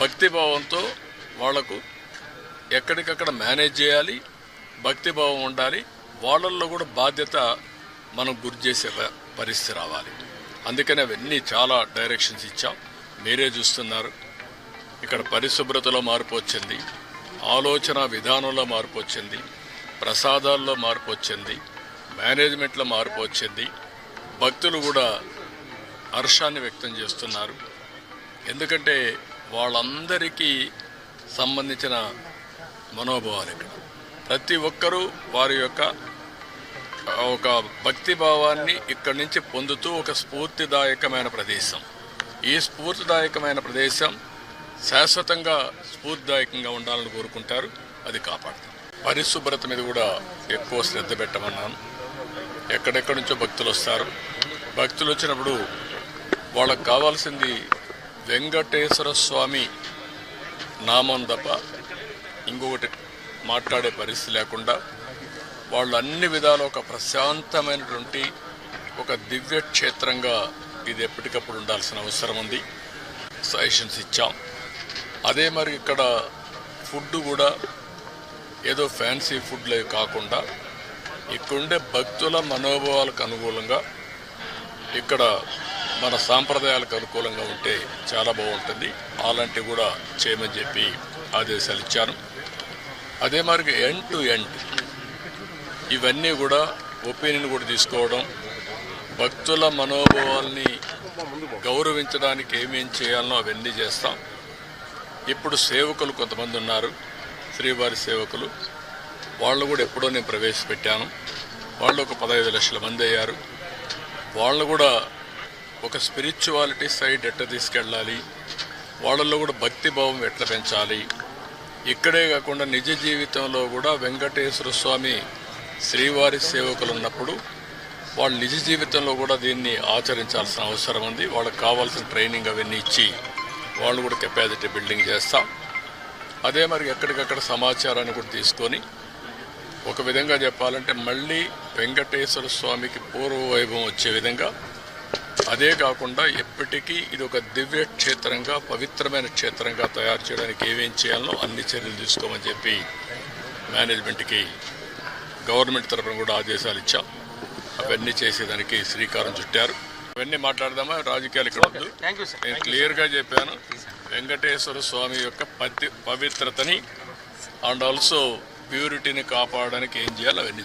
భక్తిభావంతో వాళ్ళకు ఎక్కడికక్కడ మేనేజ్ చేయాలి భక్తిభావం ఉండాలి వాళ్ళల్లో కూడా బాధ్యత మనం గురి చేసే ప- పరిస్థితి రావాలి. అందుకని అవన్నీ చాలా డైరెక్షన్స్ ఇచ్చాం. మీరే చూస్తున్నారు. ఇక్కడ పరిశుభ్రతలో మార్పు వచ్చింది. ఆలోచన విధానంలో మార్పు వచ్చింది. ప్రసాదాల్లో మార్పు వచ్చింది. మేనేజ్మెంట్లో మార్పు వచ్చింది. భక్తులు కూడా హర్షాన్ని వ్యక్తం చేస్తున్నారు. ఎందుకంటే వాళ్ళందరికీ సంబంధించిన మనోభావాలు ఇక్కడ. ప్రతి ఒక్కరూ వారి యొక్క ఒక భక్తి భావాన్ని ఇక్కడి నుంచి పొందుతూ ఒక స్ఫూర్తిదాయకమైన ప్రదేశం. ఈ స్ఫూర్తిదాయకమైన ప్రదేశం శాశ్వతంగా స్ఫూర్తిదాయకంగా ఉండాలని కోరుకుంటారు. అది కాపాడుతాం. పరిశుభ్రత మీద కూడా ఎక్కువ శ్రద్ధ పెట్టమన్నాను. ఎక్కడెక్కడి నుంచో భక్తులు వస్తారు. భక్తులు వచ్చినప్పుడు వాళ్ళకు కావాల్సింది వెంకటేశ్వర స్వామి నామం తప్ప ఇంకొకటి మాట్లాడే పరిస్థితి లేకుండా వాళ్ళు అన్ని విధాలు ఒక ప్రశాంతమైనటువంటి ఒక దివ్య క్షేత్రంగా ఇది ఎప్పటికప్పుడు ఉండాల్సిన అవసరం ఉంది. సజెషన్స్ ఇచ్చాం. అదే మరి ఇక్కడ ఫుడ్ కూడా ఏదో ఫ్యాన్సీ ఫుడ్లే కాకుండా ఇక్కడుండే భక్తుల మనోభావాలకు అనుకూలంగా ఇక్కడ మన సాంప్రదాయాలకు అనుకూలంగా ఉంటే చాలా బాగుంటుంది. అలాంటివి కూడా చేయమని చెప్పి ఆదేశాలు ఇచ్చాను. అదే మరి ఎండ్ టు ఎండ్ ఇవన్నీ కూడా ఒపీనియన్ కూడా తీసుకోవడం భక్తుల మనోభావాల్ని గౌరవించడానికి ఏమేం చేయాలనో అవన్నీ చేస్తాం. ఇప్పుడు సేవకులు కొంతమంది ఉన్నారు శ్రీవారి సేవకులు. వాళ్ళు కూడా ఎప్పుడో నేను ప్రవేశపెట్టాను. వాళ్ళు ఒక పదహైదు లక్షల మంది అయ్యారు. వాళ్ళు కూడా ఒక స్పిరిచువాలిటీ సైడ్ ఎట్లా తీసుకెళ్ళాలి? వాళ్ళల్లో కూడా భక్తి భావం ఎట్లా పెంచాలి? ఇక్కడే కాకుండా నిజ జీవితంలో కూడా వెంకటేశ్వర స్వామి శ్రీవారి సేవకులు ఉన్నప్పుడు వాళ్ళు నిజ జీవితంలో కూడా దీన్ని ఆచరించాల్సిన అవసరం ఉంది. వాళ్ళకి కావాల్సిన ట్రైనింగ్ అవన్నీ ఇచ్చి వాళ్ళు కూడా కెపాసిటీ బిల్డింగ్ చేస్తాం. అదే మరి ఎక్కడికక్కడ సమాచారాన్ని కూడా తీసుకొని ఒక విధంగా చెప్పాలంటే మళ్ళీ వెంకటేశ్వర స్వామికి పూర్వ వైభవం వచ్చే విధంగా అదే కాకుండా ఎప్పటికీ ఇది ఒక దివ్య క్షేత్రంగా పవిత్రమైన క్షేత్రంగా తయారు చేయడానికి ఏమేం చేయాలో అన్ని చర్యలు తీసుకోమని చెప్పి మేనేజ్మెంట్కి గవర్నమెంట్ తరఫున కూడా ఆదేశాలు ఇచ్చాం. అవన్నీ చేసేదానికి శ్రీకారం చుట్టారు. అవన్నీ మాట్లాడదామా? రాజకీయాలు ఇక్కడ నేను క్లియర్గా చెప్పాను. వెంకటేశ్వర స్వామి యొక్క పతి పవిత్రతని అండ్ ఆల్సో ప్యూరిటీని కాపాడడానికి ఏం చేయాలో అవన్నీ